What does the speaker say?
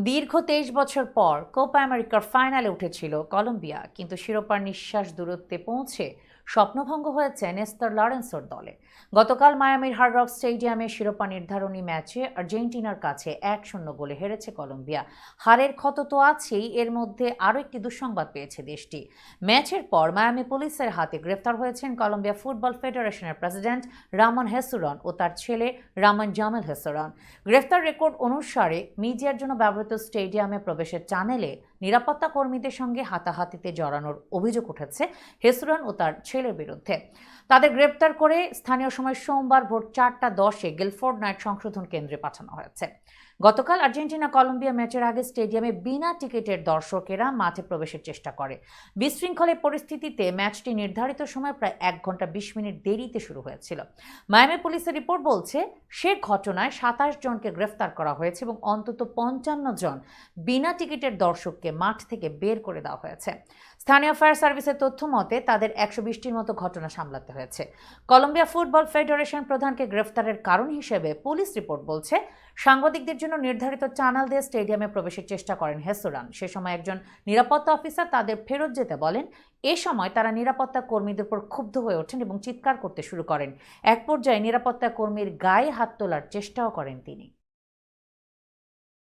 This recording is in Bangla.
দীর্ঘ তেইশ বছর পর কোপা আমেরিকার ফাইনালে উঠেছিল কলম্বিয়া কিন্তু শিরোপার নিঃশ্বাস দূরত্বে পৌঁছে স্বপ্নভঙ্গ হয়েছে নেস্তার লরেন্সোর দলে। গতকাল মায়ামির হার্ড রক স্টেডিয়ামে শিরোপা নির্ধারণী ম্যাচে আর্জেন্টিনার কাছে এক শূন্য গোলে হেরেছে কলম্বিয়া। হারের ক্ষত তো আছেই, এর মধ্যে আরও একটি দুঃসংবাদ পেয়েছে দেশটি। ম্যাচের পর মায়ামি পুলিশের হাতে গ্রেফতার হয়েছেন কলম্বিয়া ফুটবল ফেডারেশনের প্রেসিডেন্ট রামন হেসুরন ও তার ছেলে রামন জামেল হেসুরন। গ্রেফতার রেকর্ড অনুসারে মিডিয়ার জন্য ব্যবহৃত স্টেডিয়ামে প্রবেশের টানেলে নিরাপত্তা কর্মীদের সঙ্গে হাতাহাতিতে জড়ানোর অভিযোগ উঠেছে হেসুরন ও তার ছেলের বিরুদ্ধে। তাদের গ্রেপ্তার করে স্থানীয় সময় সোমবার ভোর চারটা দশে গিলফোর্ড নাইট সংশোধন কেন্দ্রে পাঠানো হয়েছে। গতকাল আর্জেন্টিনা কলম্বিয়া ম্যাচের আগে স্টেডিয়ামে বিনা টিকিটের দর্শকেরা মাঠে প্রবেশের চেষ্টা করে। বিশৃঙ্খলের পরিস্থিতিতে ম্যাচটি নির্ধারিত সময় প্রায় এক ঘণ্টা বিশ মিনিট দেরিতে শুরু হয়েছিল। মায়ামি পুলিশের রিপোর্ট বলছে, সে ঘটনায় সাতাশ জনকে গ্রেফতার করা হয়েছে এবং অন্তত পঞ্চান্ন জন বিনা টিকিটের দর্শককে মাঠ থেকে বের করে দেওয়া হয়েছে। স্থানীয় ফায়ার সার্ভিসের তথ্য মতে তাদের একশো বিশটির মতো ঘটনা সামলাতে হয়েছে। কলম্বিয়া ফুটবল ফেডারেশন প্রধানকে গ্রেফতারের কারণ হিসেবে পুলিশ রিপোর্ট বলছে, সাংবাদিকদের জন্য নির্ধারিত চ্যানেল দিয়ে স্টেডিয়ামে প্রবেশের চেষ্টা করেন হেসুরান। সে সময় একজন নিরাপত্তা অফিসার তাদের ফেরত যেতে বলেন, এ সময় তারা নিরাপত্তা কর্মীদের উপর ক্ষুব্ধ হয়ে ওঠেন এবং চিৎকার করতে শুরু করেন। এক পর্যায়ে নিরাপত্তা কর্মীর গায়ে হাত তোলার চেষ্টাও করেন তিনি।